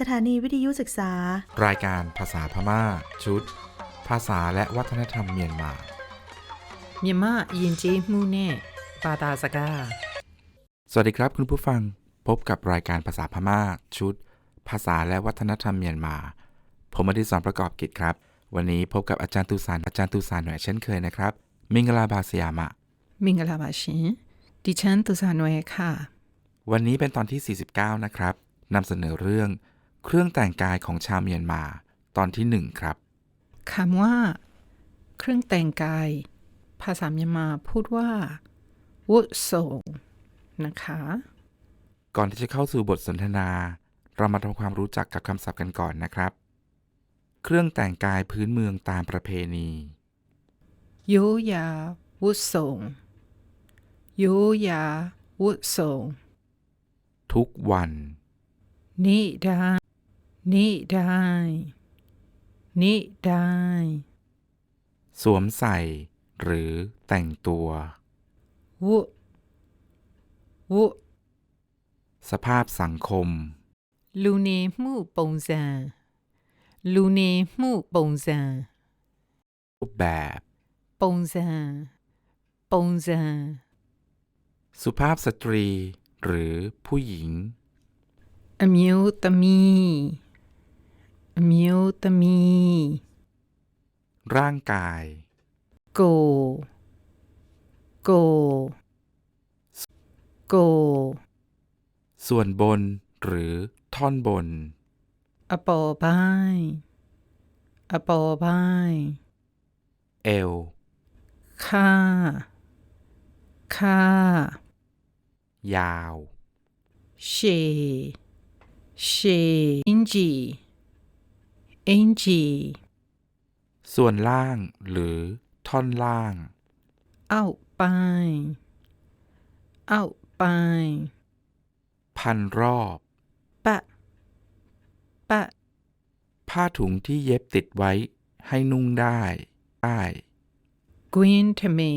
สถานีวิทยุศึกษา รายการภาษาพม่า ชุด ภาษาและวัฒนธรรมเมียนมา เมียนมายินจีมูเน่ปาตาสกา สวัสดีครับคุณผู้ฟังพบกับรายการภาษาพม่า ชุด ภาษาและวัฒนธรรมเมียนมา ผมอดิศรประกอบกิจครับ วันนี้พบกับอาจารย์ตูสานอาจารย์ตูสานหน่วยเช่นเคยนะครับ มิงลาบาสยามะ มิงลาบาชิดิฉันตูสานหน่วยค่ะ วันนี้เป็นตอนที่ 49 นะครับนำเสนอเรื่อง เครื่องแต่งกายของชาวเมียนมาตอนที่หนึ่งครับคำว่า เครื่องแต่งกาย ภาษาเมียนมาพูดว่าวุโสงนะคะ ก่อนที่จะเข้าสู่บทสนทนา เรามาทำความรู้จักกับคำศัพท์กันก่อนนะครับ เครื่องแต่งกายพื้นเมืองตามประเพณีโยยาวุโสงโยยาวุโสงทุกวัน นิดา นิดานิดา สวมใส่ หรือแต่งตัว วุวุ สภาพสังคม လူနေမှုပုံစံလူနေမှုပုံစံ รูปแบบ ပုံစံပုံစံ สุภาพสตรี หรือผู้หญิง အမျိုးသမီး มิวตมี ร่างกาย โก โก โก ส่วนบนหรือท่อนบน อโปพายอโปพายเอว ค่า ค่า ยาว เช เชอินจี Angie ส่วนล่างหรือท่อนล่าง เอาไป เอาไป พันรอบ ปะ ปะ ผ้าถุงที่เย็บติดไว้ให้นุ่งได้ ได้ Gwen to me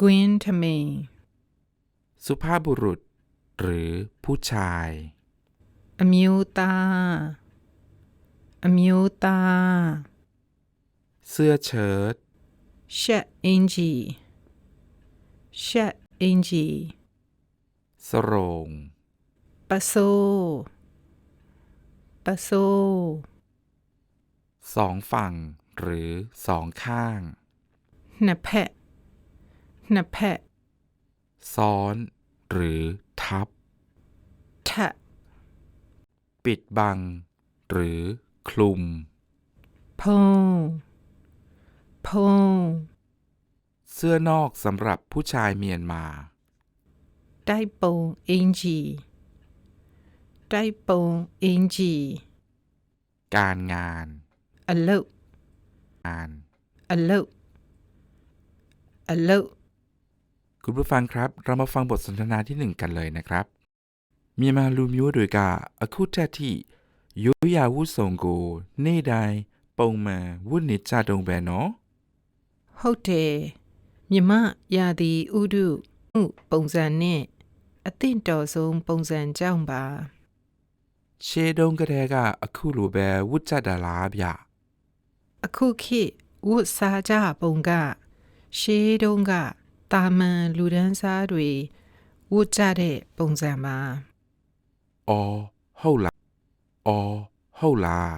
Gwen to me สุภาพบุรุษ หรือผู้ชาย อมิวตา มิวตา เสื้อเชิ้ตเชเอนจีเชเอนจีสรงปะโซปะโซสองฝั่งหรือสองข้างนะแพะนะแพะซ้อนหรือทับทะปิดบังหรือ คลุมพงพงเสื้อนอกสำหรับผู้ชายเมียนมา ได้ปงอิงจี ได้ปงอิงจี การงานอัลลุงานอัลลุอัลลุคุณผู้ฟังครับ เรามาฟังบทสนทนาที่หนึ่งกันเลยนะครับเมียมาลูมิวโดยกาอคูตาที่ ရိုးရာဝတ်စုံကို နေ့တိုင်းပုံမှန်ဝတ်နေကြတုံပဲနော်ဟုတ်တယ်မြမရာဒီဥဒုမှုပုံစံနဲ့အသင့်တော်ဆုံးပုံစံကြောင့်ပါရှေးတုန်းကတည်းကအခုလိုပဲဝတ်ကြတာလားဗျအခုခေတ်ဝတ်စားကြပုံက ရှေးတုန်းကတာမန်လူဒန်းစားတွေဝတ်ကြတဲ့ပုံစံပါအော်ဟုတ်လား အော်ဟုတ်လား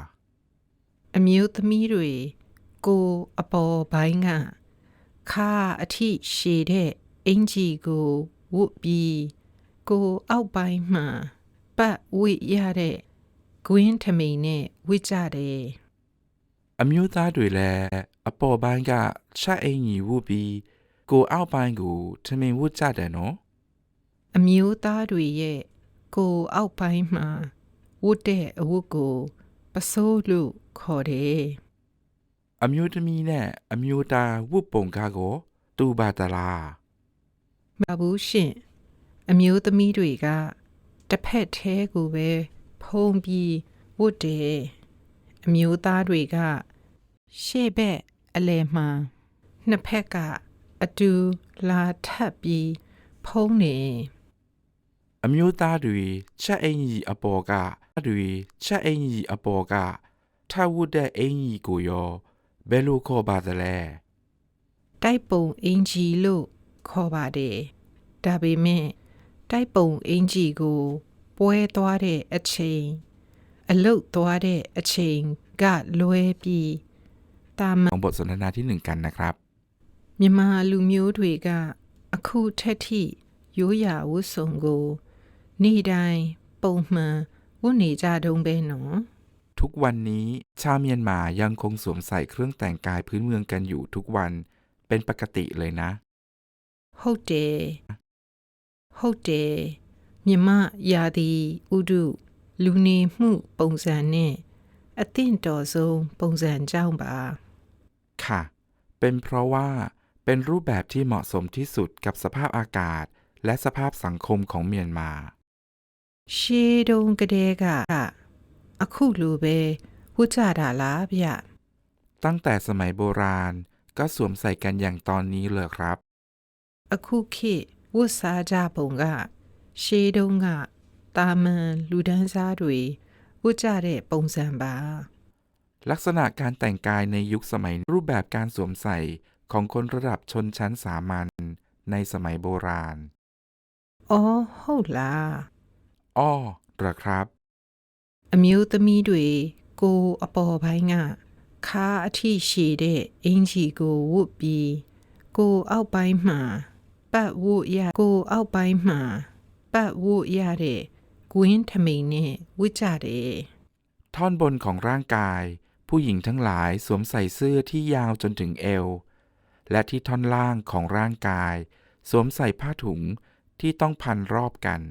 အမျိုးသမီးတွေကိုအပေါ်ပိုင်းကခါအထိရှည်တဲ့အင်ဂျီကိုဝတ်ပြီးကိုအောက်ပိုင်းမှာပတ်ဝိရတဲ့ကွင်းထမိန်နဲ့ဝတ်ကြတယ်အမျိုးသားတွေလည်းအပေါ်ပိုင်းကချက်အင်ကြီးဝတ်ပြီးကိုအောက်ပိုင်းကိုထမင်ဝတ်ကြတယ်နော်အမျိုးသားတွေရဲ့ကိုအောက်ပိုင်းမှာ ဝတ်တဲ့အဝတ်ကိုပစိုးလို့ခေါ်တယ်အမျိုးသမီးနဲ့အမျိုးသားဝတ်ပုံကားကိုတူပါတလားမဘူးရှင်အမျိုးသမီးတွေကတစ်ဖက်သေးကိုပဲဖုံးပြီးဝတ်တယ်အမျိုးသားတွေကရှေ့ဘက်အလဲမှနှစ်ဖက်ကအတူလာထပ်ပြီးဖုံးနေအမျိုးသားတွေချက်အင်ကြီးအပေါ်က တွေချက်အင်ကြီးအပေါ်ကထပ်ဝတ်တဲ့အင်ကြီးကိုရောဘယ်လိုခေါ်ပါသလဲ တိုက်ပုံအင်ဂျီလို့ခေါ်ပါတယ်။ဒါပေမဲ့တိုက်ပုံအင်ဂျီကို ပွဲသွားတဲ့အချိန်အလုတ်သွားတဲ့အချိန်ကလွဲပြီးတာမ ของบทสนทนาที่หนึ่งกันนะครับ မြန်မာလူမျိုးတွေက အခုထက်ထိရိုးရာဝတ်စုံကို နေ့တိုင်းပုံမှန် ဝတ်နေကြတုံးပဲနော် ทุกวันนี้ชาวเมียนมายังคงสวมใส่เครื่องแต่งกายพื้นเมืองกันอยู่ทุกวันเป็นปกติเลยนะ ဟုတ်တယ်ဟုတ်တယ်မြမရာဒီဥဒုလူနေမှုပုံစံနဲ့အသင့်တော်ဆုံးပုံစံကြောင့်ပါ ค่ะ เป็นเพราะว่าเป็นรูปแบบที่เหมาะสมที่สุดกับสภาพอากาศ และสภาพสังคมของเมียนมา ရှေးတုန်းကတည်းကအခုလိုပဲဝတ်ကြတာလားဗျ ตั้งแต่สมัยโบราณก็สวมใส่กันอย่างตอนนี้เลยครับ အခုခေတ်ဝတ်စားကြပုံကရှေးတုန်းကတာမန်လူဒန်းစားတွေဝတ်ကြတဲ့ပုံစံပါ ลักษณะการแต่งกายในยุคสมัยรูปแบบการสวมใส่ของคนระดับชนชั้นสามัญในสมัยโบราณ အော်ဟုတ်လား อ้อเหรอครับ အမျိုးသမီးတွေကိုအပေါ်ပိုင်းကခါအထိရှည်တဲ့အင်ဂျီကိုဝတ်ပြီးကိုအောက်ပိုင်းမှာပတ်ဝတ်ရကိုအောက်ပိုင်းမှာပတ်ဝတ်ရတဲ့ကွင်းထမိန်နဲ့ဝတ်ကြတယ် ท่อนบนของร่างกาย ผู้หญิงทั้งหลายสวมใส่เสื้อที่ยาวจนถึงเอว และที่ท่อนล่างของร่างกาย สวมใส่ผ้าถุงที่ต้องพันรอบกัน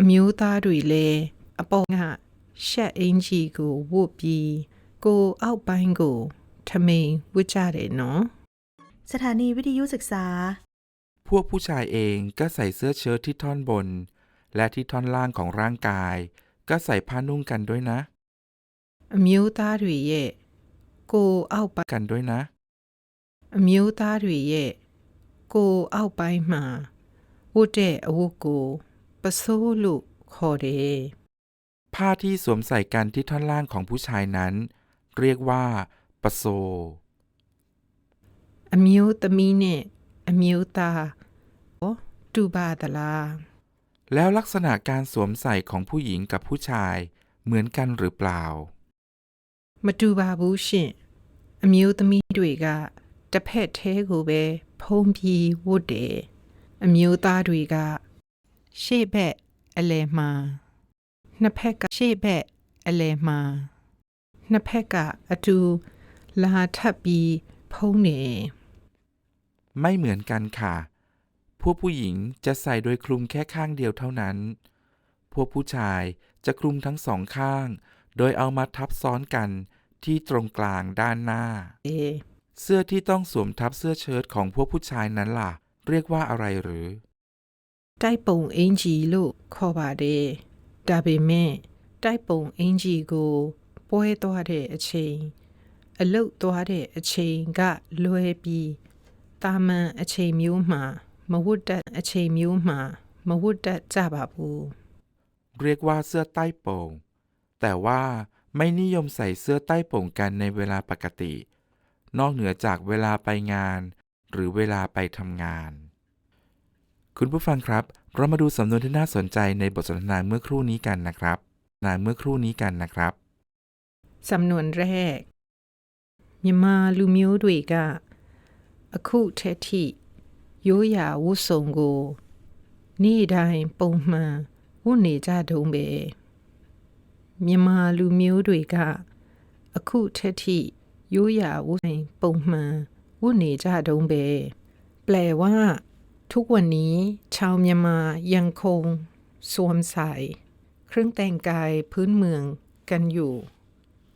အမျိုးသားတွေလည်းအပေါ်ကရှက်အင်ဂျီကိုဝတ်ပြီးကိုအောက်ပိုင်းကိုထမိန်ဝတ်ကြတယ်နော် สถานีวิทยุศึกษา พวกผู้ชายเองก็ใส่เสื้อเชิ้ตที่ท่อนบน และที่ท่อนล่างของร่างกาย ก็ใส่ผ้านุ่งกันด้วยนะ အမျိုးသားတွေရဲ့ကိုအောက်ပိုင်း กันด้วยนะ အမျိုးသားတွေရဲ့ကိုအောက်ပိုင်းမှာဝတ်တဲ့အဝတ်ကို ပစိုးလို့ခေါ်တယ် ผ้าที่สวมใส่กันที่ท่อนล่างของผู้ชายนั้น เรียกว่าปะโซ အမျိုးသမီးနဲ့အမျိုးသားဟောတူပါသလား แล้วลักษณะการสวมใส่ของผู้หญิงกับผู้ชายเหมือนกันหรือเปล่า မတူပါဘူးရှင်အမျိုးသမီးတွေကတစ်ဖက်သေးကိုပဲဖုံးပြီးဝတ်တယ်အမျိုးသားတွေက เชเบะอะไรมานเพกะเชเบะอะไรมานเพกะอตูลาทับปีพงเนไม่เหมือนกันค่ะ พวกผู้หญิงจะใส่โดยคลุมแค่ข้างเดียวเท่านั้น พวกผู้ชายจะคลุมทั้งสองข้าง โดยเอามาทับซ้อนกันที่ตรงกลางด้านหน้า เอ เสื้อที่ต้องสวมทับเสื้อเชิ้ตของพวกผู้ชายนั้นล่ะ เรียกว่าอะไรหรือ တိုက်ပုံအင်ဂျီလို့ခေါ်ပါတယ်ဒါပေမဲ့တိုက်ပုံအင်ဂျီကိုပွဲသွားတဲ့အချိန်အလုတ်သွားတဲ့အချိန်ကလွဲပြီးတာမန်အချိန်မျိုးမှာမဝတ်တတ်အချိန်မျိုးမှာမဝတ်တတ်ကြပါဘူး เรียกว่าเสื้อใต้โป่ง แต่ว่าไม่นิยมใส่เสื้อใต้โป่งกันในเวลาปกติ นอกเหนือจากเวลาไปงาน หรือเวลาไปทำงาน คุณผู้ฟังครับ เรามาดูสำนวนที่น่าสนใจในบทสนทนาเมื่อครู่นี้กันนะครับนาเมื่อครู่นี้กันนะครับ สำนวนแรกမြန်မာလူမျိုးတွေကအခုထက်ထိရိုးရာဝတ်စုံကိုနေ့တိုင်းပုံမှန်ဝတ်နေကြတုံးပဲမြန်မာလူမျိုးတွေကအခုထက်ထိရိုးရာဝတ်စုံပုံမှန်ဝတ်နေကြတုံးပဲแปลว่า ทุกวันนี้ชาวเมียนมายังคงสวมใส่เครื่องแต่งกายพื้นเมืองกันอยู่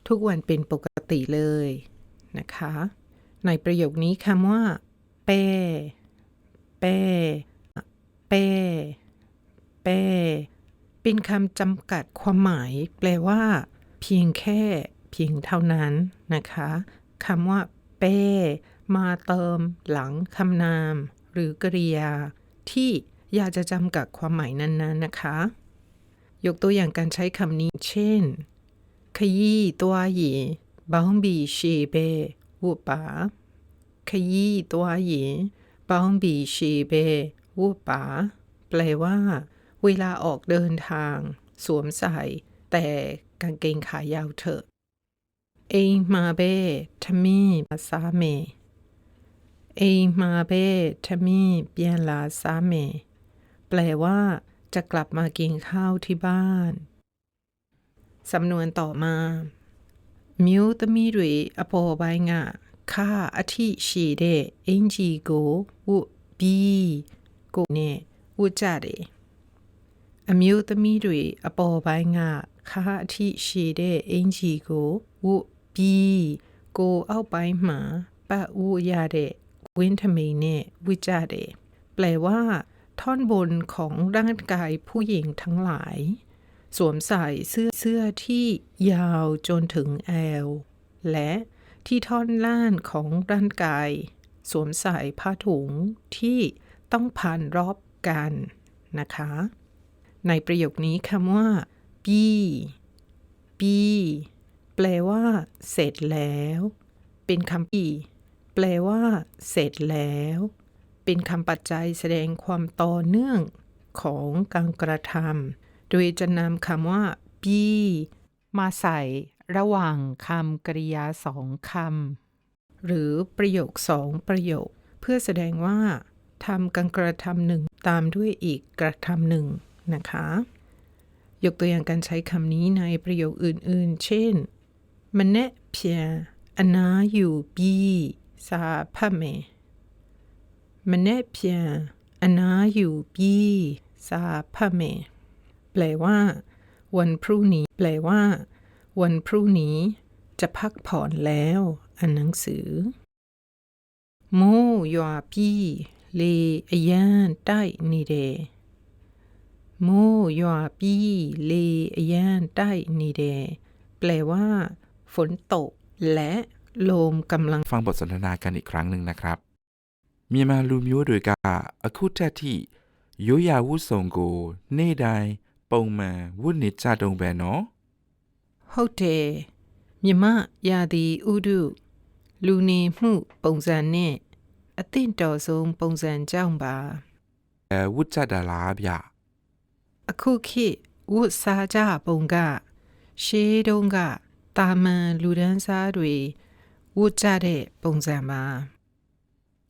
ทุกวันเป็นปกติเลยนะคะ ในประโยคนี้คำว่า เป้ เป้ เป้ เป้ เป็นคำจำกัดความหมาย แปลว่า เพียงแค่เพียงเท่านั้นนะคะคำว่า เป้ มาเติมหลังคำนาม หรือกริยาที่อยากจะจำกัดความหมายนั้นๆนะคะ ยกตัวอย่างการใช้คำนี้เช่นขยี้ตัวหยีบ้องบีเชเบวูปาขยี้ตัวหยีบ้องบีเชเบวูปาแปลว่า เวลาออกเดินทาง สวมใส่ แต่กางเกงขายาวเถอะเองมาเบทำมีมาซาเม เองมาเบทำมีเปียนลาซาเม แปลว่า จะกลับมากินข้าวที่บ้าน สำนวนต่อมา มิวตมีတွေအပေါ်ပိုင်းကခါအထိရှည်တဲ့အင်ဂျီကိုဝတ်ပြီးကိုနဲ့ဝတ်ကြတယ်အမျိုးသမီးတွေအပေါ်ပိုင်းကခါအထိရှည်တဲ့အင်ဂျီကိုဝတ်ပြီးကိုအောက်ပိုင်းမှာပတ်ဝတ်ရတဲ့ วนเทมีเนี่ยวิจารเดแปลว่า ท่อนบนของร่างกายผู้หญิงทั้งหลาย สวมใส่เสื้อเสื้อที่ยาวจนถึงแอว และที่ท่อนล่างของร่างกาย สวมใส่ผ้าถุงที่ต้องผ่านรอบกันนะคะ ในประโยคนี้คำว่า ปีปีแปลว่า เสร็จแล้ว เป็นคำปี แปลว่า เสร็จแล้ว เป็นคำปัจจัยแสดงความต่อเนื่องของการกระทำโดยจะนำคำว่า be มาใส่ระหว่างคำกริยาสองคำหรือประโยคสองประโยค เพื่อแสดงว่าทำการกระทำหนึ่งตามด้วยอีกกระทำหนึ่งนะคะ ยกตัวอย่างการใช้คำนี้ในประโยคอื่น ๆ เช่นมันแนเพียอนาอยู่บี ซาพเมมเนเพียงอนาอยู่ปีซาพเมแปลว่า วันพรุ่งนี้ แปลว่า วันพรุ่งนี้ จะพักผ่อนแล้วอ่านหนังสือโมยอปีเลอยันใต้นีเดโมยอปีเลอยันใต้นีเดแปลว่า ฝนตกและ ลมกำลัง ฟังบทสนทนากันอีกครั้งหนึ่งนะครับ မြန်မာလူမျိုးတွေကအခုတက်ထိရိုးရာဝတ်စုံကိုနေ့တိုင်းပုံမှန်ဝတ်နေကြတုံးပဲနော် ဟုတ်တယ်မြမရာသီဥတုလူနေမှုပုံစံနဲ့အသင့်တော်ဆုံးပုံစံကြောင့်ပါ အဲဝတ်ကြတာလားဗျ အခုခေတ်ဝတ်စားကြပုံကရှေးတုန်းကတာမန်လူဒန်းစားတွေ ဝတ်ကြတဲ့ပုံစံပါ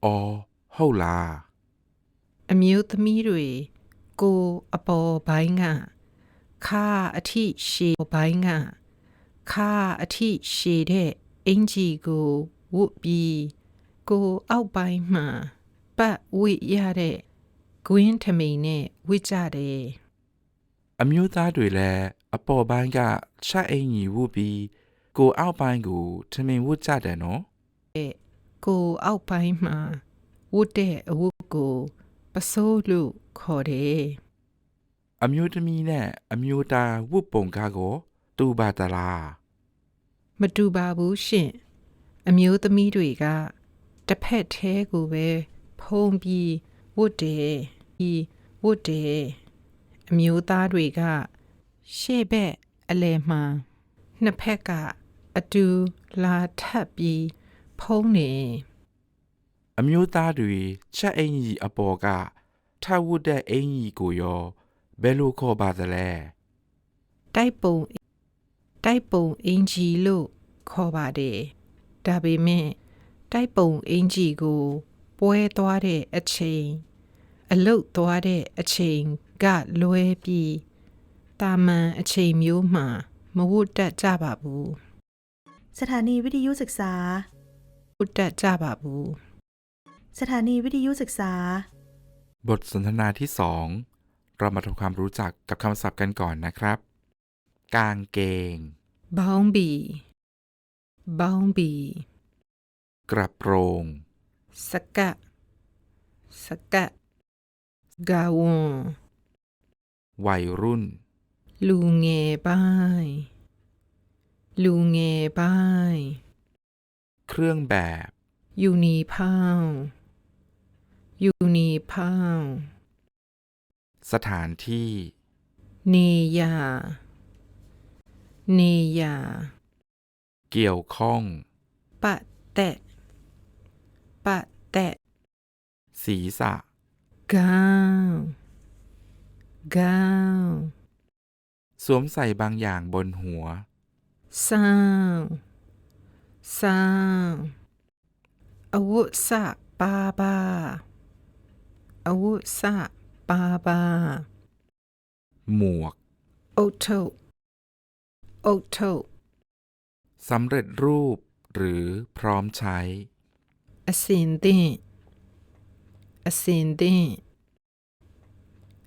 အော်ဟုတ်လားအမျိုးသမီးတွေကိုအပေါ်ပိုင်းကခါအထိရှည်ပိုင်းကခါအထိရှည်တဲ့အင်ဂျီကိုဝတ်ပြီးကိုအောက်ပိုင်းမှာပတ်ဝိရတဲ့ကွင်းထမိန်နဲ့ဝစ်ကြတယ်အမျိုးသားတွေလည်းအပေါ်ပိုင်းကချက်အင်ကြီးဝတ်ပြီး ကိုအောက်ပိုင်းကိုထမင်ဝတ်ကြတယ်နော်ကိုအောက်ပိုင်းမှာဝတ်တဲ့အဝတ်ကိုပစိုးလို့ခေါ်တယ်အမျိုးသမီးနဲ့အမျိုးသားဝတ်ပုံကားကိုတူပါတလားမတူပါဘူးရှင်အမျိုးသမီးတွေကတစ်ဖက်သေးကိုပဲဖုံးပြီးဝတ်တယ်ပြီးဝတ်တယ်အမျိုးသားတွေကရှေ့ဘက်အလယ်မှာနှစ်ဖက်က အတူလာထပ်ပြီးဖုံးနေအမျိုးသားတွေချက်အင်ကြီးအပေါ်ကထပ်ဝတ်တဲ့အင်ကြီးကိုရောဘယ်လိုခေါ်ပါသလဲတိုက်ပုံတိုက်ပုံအင်ဂျီလို့ခေါ်ပါတယ်ဒါပေမဲ့တိုက်ပုံအင်ဂျီကို ပွဲသွားတဲ့အချိန်အလုတ်သွားတဲ့အချိန်ကလွဲပြီးတာမန်အချိန်မျိုးမှာမဝတ်တတ်ကြပါဘူး สถานีวิทยุศึกษา อุตตจาบาบู สถานีวิทยุศึกษา บทสนทนาที่สองเรามาทำความรู้จักกับคำศัพท์กันก่อนนะครับ กางเกง บองบีบองบี กระโปรง สกะ สกะ กาวงวัยรุ่น ลูงเงบาย ลูเงบ้าย เครื่องแบบ ยูนีพาวยูนีพาวสถานที่ เนียา เนียา เกี่ยวข้อง ปะแตะ ปะแตะ ศีรษะ ก้าวก้าว สวมใส่บางอย่างบนหัว ซาวซาวอาวุสะปาบาอาวุสะปาบา หมวก โอโทโอโทสำเร็จรูปหรือพร้อมใช้อะซินดีอะซินดี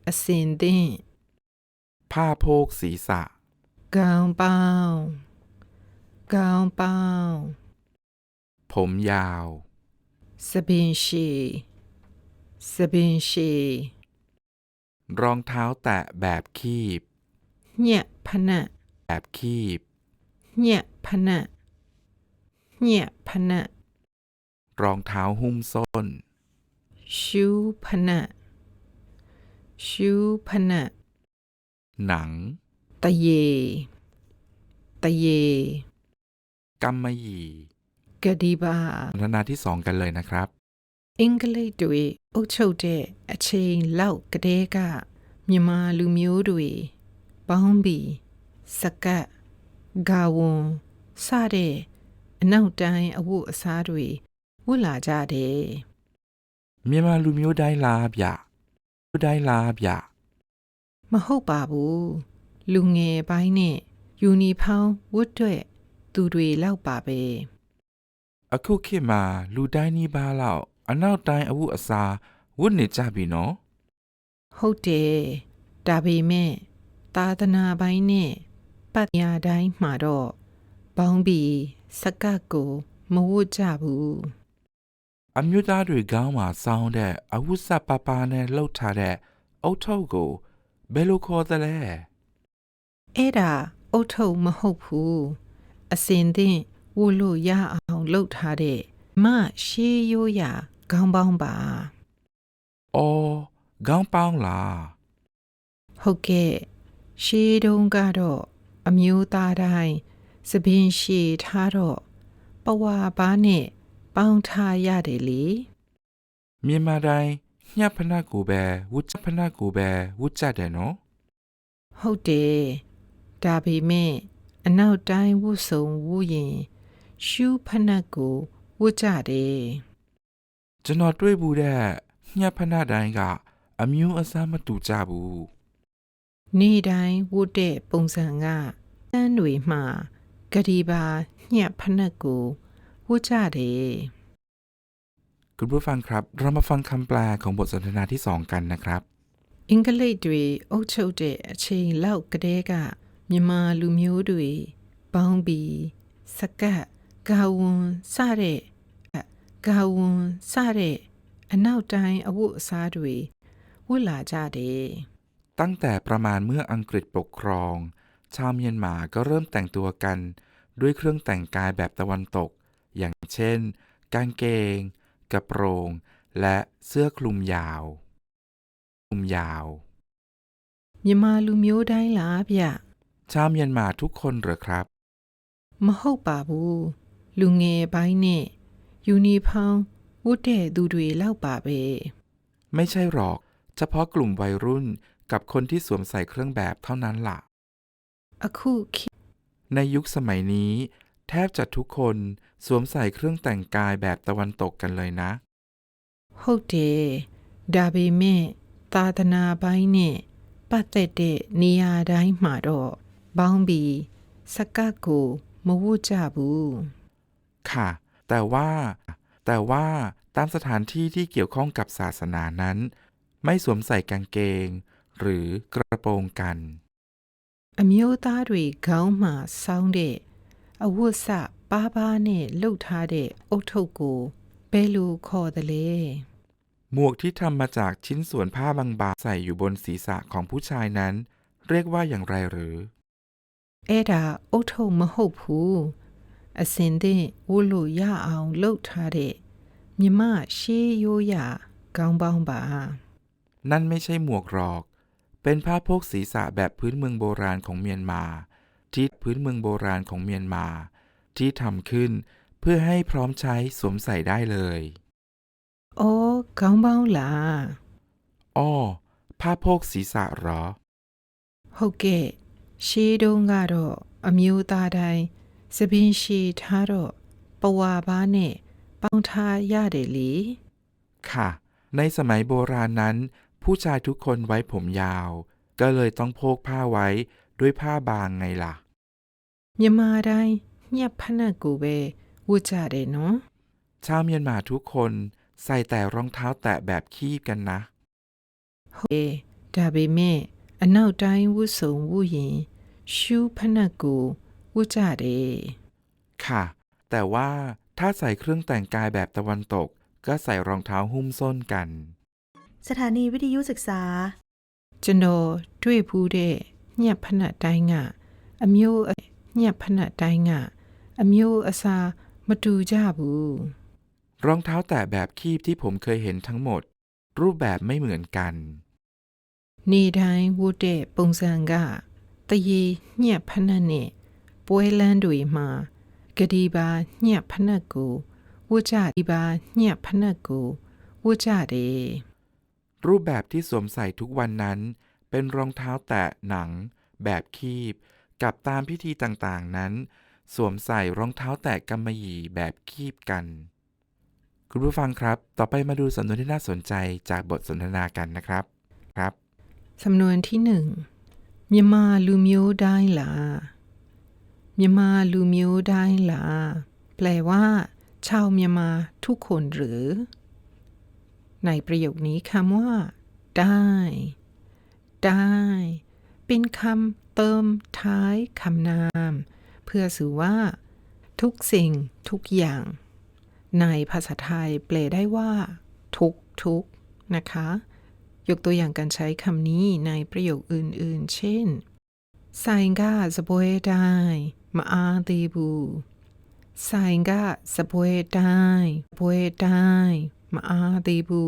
อะซินดีผ้าโพกศีรษะ gown bound กาวเปาผมยาวสบินชีสบินชีรองเท้าแตะแบบคีบ เนี่ยพะนะแบบคีบ เนี่ยพะนะเนี่ยพะนะรองเท้าหุ้มส้นชูพะนะชูพะนะหนัง ตะเย ตะเย กำมะหยี่ ဂဒီပါ สนทนาที่สองกันเลยนะครับ အင်္ဂလိပ်တွေအုပ်ချုပ်တဲ့အချိန်လောက်ကတည်းကမြန်မာလူမျိုးတွေပေါင်းပြီးစကတ်ဂါဝန်စတဲ့အနောက်တိုင်းအဝတ်အစားတွေဝတ်လာကြတယ် เมียนมาลูမျိုးတိုင်းလားဗျလူတိုင်းလားဗျ မဟုတ်ပါဘူးလူငယ်ပိုင်းနဲ့ယူနီဖောင်းဝတ်တဲ့ သူတွေလောက်ပါပဲအခုခေတ်မှာလူတိုင်းနီးပါးလောက်အနောက်တိုင်းအဝတ်အစားဝတ်နေကြပြီနော်ဟုတ်တယ်ဒါပေမဲ့သာသနာပိုင်းနဲ့ပတ်ညာတိုင်းမှာတော့ပေါင်းပြီးစကတ်ကိုမဝတ်ကြဘူးအမျိုးသားတွေကောင်းမှာစောင်းတဲ့အဝတ်စပပနဲ့လှုပ်ထားတဲ့အုတ်ထုပ်ကိုဘယ်လိုခေါ်သလဲအဲ့ဒါအုတ်ထုပ်မဟုတ်ဘူး အစင်သင့်ဝတ်လို့ရအောင်လှုပ်ထားတဲ့မရှေးရိုးရာခေါင်းပေါင်းပါအော်ခေါင်းပေါင်းလားဟုတ်ကဲ့ရှေးတုန်းကတော့အမျိုးသားတိုင်းသပင်ရှည်ထားတော့ပဝါပါနဲ့ပေါင်းထားရတယ်လေမြန်မာတိုင်းညက်ဖနက်ကိုပဲဝတ်ချက်ဖနက်ကိုပဲဝတ်ကြတယ်နော်ဟုတ်တယ်ဒါပေမဲ့ အနောက်တိုင်းဝုဆုံဝူရင်ရှူးဖနက်ကိုဝတ်ကြတယ် ကျွန်တော်တွေ့ဘူးတဲ့ညက်ဖနက်တိုင်းကအမျိုးအစားမတူကြဘူး နေ့တိုင်းဝတ်တဲ့ပုံစံကတန်းတွေမှဂဒီပါညက်ဖနက်ကိုဝတ်ကြတယ် คุณผู้ฟังครับ เรามาฟังคำแปลของบทสนทนาที่สองกันนะครับ အင်္ဂလိပ်တွေအုပ်ချုပ်တဲ့အချိန်လောက်ကတည်းက မြန်မာလူမျိုးတွေပေါင်းပြီးစကတ်ဂါဝန်စတဲ့ဂါဝန်စတဲ့အနောက်တိုင်းအဝတ်အစားတွေဝတ်လာကြတယ် ตั้งแต่ประมาณเมื่ออังกฤษปกครอง ชาวเมียนมาก็เริ่มแต่งตัวกัน ด้วยเครื่องแต่งกายแบบตะวันตก อย่างเช่น กางเกง กระโปรง และเสื้อคลุมยาว คลุมยาว မြန်မာလူမျိုးတိုင်းလားဗျ ชาวเมียนมาทุกคนเหรอครับ မဟုတ်ပါဘူးလူငယ်ပိုင်းနဲ့ယူနီဖောင်းဝတ်တဲ့သူတွေလောက်ပါပဲ ไม่ใช่หรอก เฉพาะกลุ่มวัยรุ่นกับคนที่สวมใส่เครื่องแบบเท่านั้นล่ะ အခုခေတ် ในยุคสมัยนี้ แทบจะทุกคนสวมใส่เครื่องแต่งกายแบบตะวันตกกันเลยนะ ဟုတ်တယ်ဒါပေမဲ့သာသนาပိုင်းနဲ့ပတ်သက်တဲ့နေရာတိုင်းမှာတော့ ဘောင်းပြီးစကတ်ကိုမဝတ်ကြဘူး ค่ะ แต่ว่า แต่ว่าตามสถานที่ที่เกี่ยวข้องกับศาสนานั้น ไม่สวมใส่กางเกง หรือกระโปรงกัน အမျိုးသားတွေခေါင်းမှာဆောင်းတဲ့အဝတ်စပါးပါးနဲ့လှုပ်ထားတဲ့အုတ်ထုပ်ကိုဘယ်လိုခေါ်တယ်လဲ หมวกที่ทำมาจากชิ้นส่วนผ้าบางๆใส่อยู่บนศีรษะของผู้ชายนั้น เรียกว่าอย่างไรหรือ အဲ့ဒါအုတ်ထုပ်မဟုတ်ဘူးအစင်တဲ့ဝတ်လို့ရအောင်လှုပ်ထားတဲ့မြမရှေးရိုးရာခေါင်းပေါင်းပါ นั่นไม่ใช่หมวกหรอก เ เป็นผ้าโพกศีรษะแบบพื้นเมืองโบราณของเมียนมา ที่พื้นเมืองโบราณของเมียนมา ที่ทำขึ้นเพื่อให้พร้อมใช้สวมใส่ได้เลย အော်ခေါင်းပေါင်းလား อ้อ ผ้าโพกศีรษะเหรอ ဟုတ်ကဲ့ ရှေးတုန်းကတော့အမျိုးသားတိုင်းသပင်းရှည်ထားတော့ပဝါဘာနဲ့ပေါင်းထားရတယ်လေ ค่ะ ในสมัยโบราณนั้น ผู้ชายทุกคนไว้ผมยาว ก็เลยต้องโพกผ้าไว้ด้วยผ้าบางไงล่ะ မြန်မာတိုင်းညက်ဖက်နက်ကိုပဲဝတ်ကြတယ်နော် ชาวเมียนมาทุกคนใส่แต่รองเท้าแตะแบบคีบกันนะ ဟုတ်ကဲ့ဒါပေမဲ့ အနောက်တိုင်းဝတ်စုံဝတ်ရင်ရှူးဖက်နက်ကိုဝတ်ကြတယ် ค่ะ แต่ว่าถ้าใส่เครื่องแต่งกายแบบตะวันตก ก็ใส่รองเท้าหุ้มส้นกัน สถานีวิทยุศึกษา ကျွန်တော်တွေ့ဖူးတဲ့ညက်ဖက်နက်တိုင်းကအမျိုးအညက်ဖက်နက်တိုင်းကအမျိုးအစားမတူကြဘူး รองเท้าแตะแบบคีบที่ผมเคยเห็นทั้งหมด รูปแบบไม่เหมือนกัน နေတိုင်းဝတ်တဲ့ပုံစံကတရေညက်ဖက်နက်နဲ့ပွဲလန်းတွေမှာဂဒီပါညက်ဖက်နက်ကိုဝတ်ကြဒီပါညက်ဖက်နက်ကိုဝတ်ကြတယ် รูปแบบที่สวมใส่ทุกวันนั้น เป็นรองเท้าแตะหนัง แบบคีบ กับตามพิธีต่างๆนั้น สวมใส่รองเท้าแตะกำมะหยี่แบบคีบกัน คุณผู้ฟังครับ ต่อไปมาดูสำนวนที่น่าสนใจจากบทสนทนากันนะครับ ครับ สำนวนที่หนึ่งมีมาลูมิโอได้ลาเมียมาลูมิโอได้ลาแปลว่า ชาวเมียมาทุกคนหรือ ในประโยคนี้คำว่า ได้ ได้ เป็นคำเติมท้ายคำนาม เพื่อสื่อว่า ทุกสิ่งทุกอย่าง ในภาษาไทยแปลได้ว่า ทุกทุกนะคะ ยกตัวอย่างการใช้คำนี้ในประโยคอื่นๆ เช่นไซงาสบวยได้มาอาตี인가사보에าสบวยได้บวยได้มาอาดีบู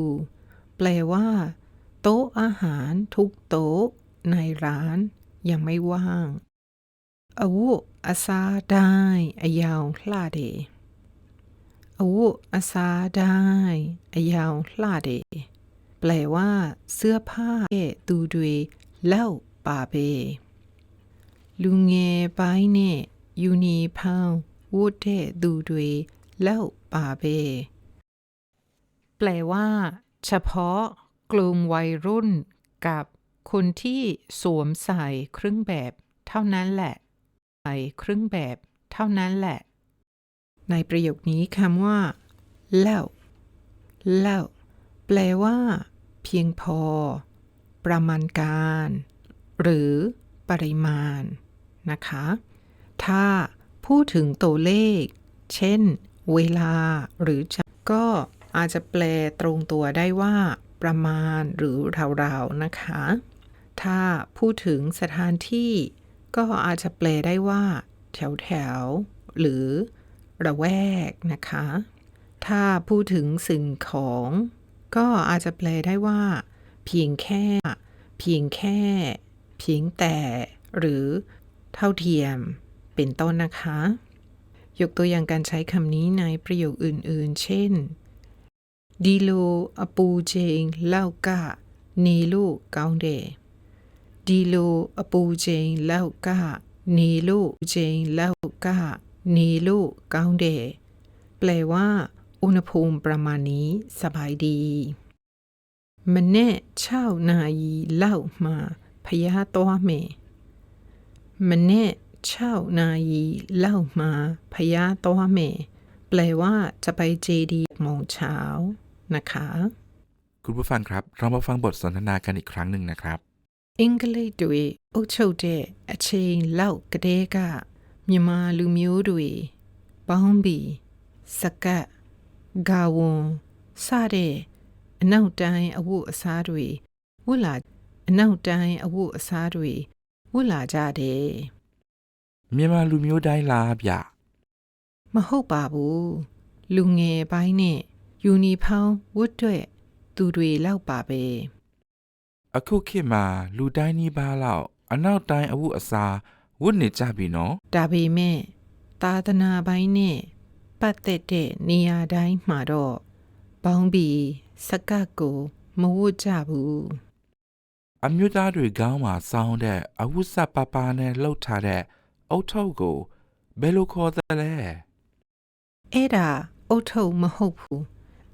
แปลว่า โต๊ะอาหารทุกโต๊ะ ในร้าน ยังไม่ว่างอาวุอาซาได้อายาวลาเดอาวุอาซาได้อายาวลาเด แปลว่า เสื้อผ้าเอตูดวยเล่าปาเบลุงเงไปเนยูนีพาววูดเทดูดวยเล่าปาเบแปลว่า เฉพาะกลุ่มวัยรุ่นกับคนที่สวมใส่เครื่องแบบ เท่านั้นแหละใส่เครื่องแบบ เท่านั้นแหละ ในประโยคนี้คำว่าเล่าเล่า แปลว่า เพียงพอ ประมาณการ หรือปริมาณ นะคะ ถ้าพูดถึงตัวเลข เช่น เวลา หรือจะก็อาจจะแปลตรงตัวได้ว่า ประมาณหรือราวๆนะคะ ถ้าพูดถึงสถานที่ ก็อาจจะแปลได้ว่า แถวๆหรือระแวกนะคะ ถ้าพูดถึงสิ่งของ ก็อาจจะแปลได้ว่า เพียงแค่ เพียงแค่ เพียงแต่ หรือเท่าเทียม เป็นต้นนะคะ ยกตัวอย่างการใช้คำนี้ในประโยคอื่นๆ เช่นดีโลอปูเจงเล่ากะนีลูกเกาเดดีโลอปูเจงเล่ากะนีลูกเจงเล่ากะนีลูกเกาเดแปลว่า อุณหภูมิประมาณนี้สบายดีมนเน่เช่านายีเล่ามาพยาตัวเมมนเน่เช่านายีเล่ามาพยาตัวเม แปลว่าจะไปเจดีย์โมงเช้านะคะ คุณผู้ฟังครับ เรามาฟังบทสนทนากันอีกครั้งหนึ่งนะครับ အင်္ဂလိပ်တွေအုပ်ချုပ်တဲ့အချိန်လောက်ကတည်းကမြန်မာလူမျိုးတွေပေါင်းပြီးစကတ် ဂါဝန်စတဲ့အနောက်တိုင်းအဝတ်အစားတွေဝတ်လာအနောက်တိုင်းအဝတ်အစားတွေဝတ်လာကြတယ်မြန်မာလူမျိုးတိုင်းလားဗျမဟုတ်ပါဘူးလူငယ်ပိုင်းနဲ့ယူနီဖောင်းဝတ်တွေ့သူတွေလောက်ပါပဲအခုခေတ်မှာလူတိုင်းကြီးပါလောက်အနောက်တိုင်းအဝတ်အစားဝတ်နေကြပြီနော်ဒါပေမဲ့သာသနာပိုင်းနဲ့ ပတ်သက်တဲ့နေရာတိုင်းမှာတော့ပေါင်းပြီးစကတ်ကိုမဝတ်ကြဘူးအမျိုးသားတွေခေါင်းမှာစောင်းတဲ့အဝတ်စပပနဲ့လှုပ်ထားတဲ့အုတ်ထုပ်ကိုဘယ်လိုခေါ်သလဲအဲ့ဒါအုတ်ထုပ်မဟုတ်ဘူး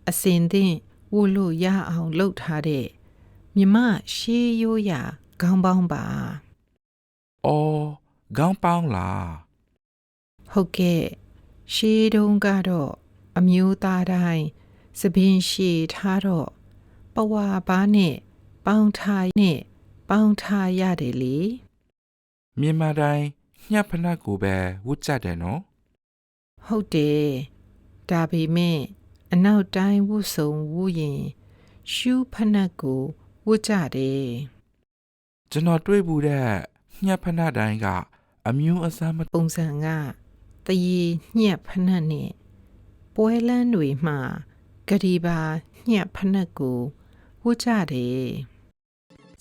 အစင်သင့်ဝတ်လို့ရအောင်လှုပ်ထားတဲ့မြမရှေးရိုးရာခေါင်းပေါင်းပါ။အော်ခေါင်းပေါင်းလားဟုတ်ကဲ့ ရှေးတုန်းကတော့အမျိုးသားတိုင်းသပင်ရှည်ထားတော့ပဝါပါနဲ့ပေါင်းထားနဲ့ပေါင်းထားရတယ်လေ။မြန်မာတိုင်းညှပ်ဖနက်ကိုပဲဝတ်ကြတယ်နော်ဟုတ်တယ်ဒါပေမဲ့အနောက်တိုင်းဝတ်စုံဝူရင် ရှူးဖနက်ကိုဝတ်ကြတယ်။ကျွန်တော်တွေ့ဘူးတဲ့ညှပ်ဖနက်တိုင်းကအမျိုးအစားမပုံစံက ตีเงียบพนันเนี่ป่วยเล่นหนุ่ยมากระดีบาเงียบพนักกูวู้จ้าเด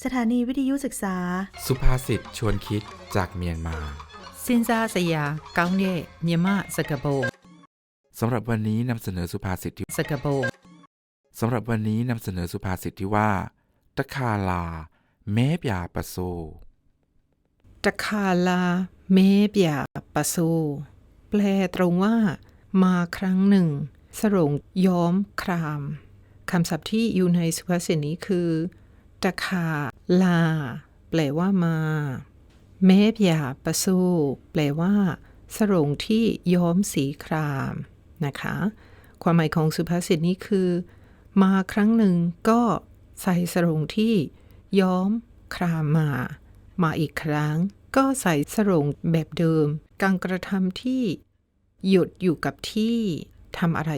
สถานีวิทยุศึกษา สุภาษิตชวนคิดจากเมียนมาซินซาสยาเกาเน่เมียมาสกะโบงสำหรับวันนี้นำเสนอสุภาษิตที่สกะโบงสำหรับวันนี้นำเสนอสุภาษิตที่ว่า ตะคาลา เมปยาปะโซ ตะคาลา เมปยาปะโซ แปลตรงว่า มาครั้งหนึ่ง สรงย้อมครามคำศัพท์ที่อยู่ในสุภาษิตนี้คือตะขาลา แปลว่ามาแม้ပြปะสู้แปลว่า สรงที่ย้อมสีครามนะคะ ความหมายของสุภาษิตนี้คือ มาครั้งหนึ่งก็ใส่สรงที่ย้อมครามมา มาอีกครั้ง ก็ใส่สรงแบบเดิม การกระทำที่หยุดอยู่กับที่ทำอะไร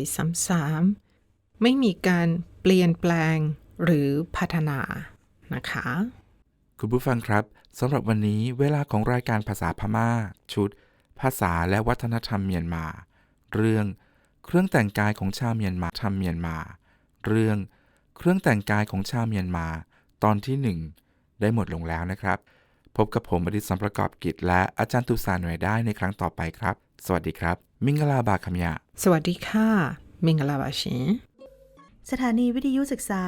ซ้ำๆไม่มีการเปลี่ยนแปลงหรือพัฒนานะคะ คุณผู้ฟังครับสำหรับวันนี้เวลาของรายการภาษาพม่า ชุด ภาษาและวัฒนธรรมเมียนมา เรื่องเครื่องแต่งกายของชาวเมียนมาทำเมียนมา เรื่องเครื่องแต่งกายของชาวเมียนมา ตอนที่หนึ่งได้หมดลงแล้วนะครับ พบกับผมอดิศรประกอบกิจและอาจารย์ตุสาหน่วยได้ในครั้งต่อไปครับ สวัสดีครับ มิงกลาบาคำยาสวัสดีค่ะ มิงกลาบาชินสถานีวิทยุศึกษา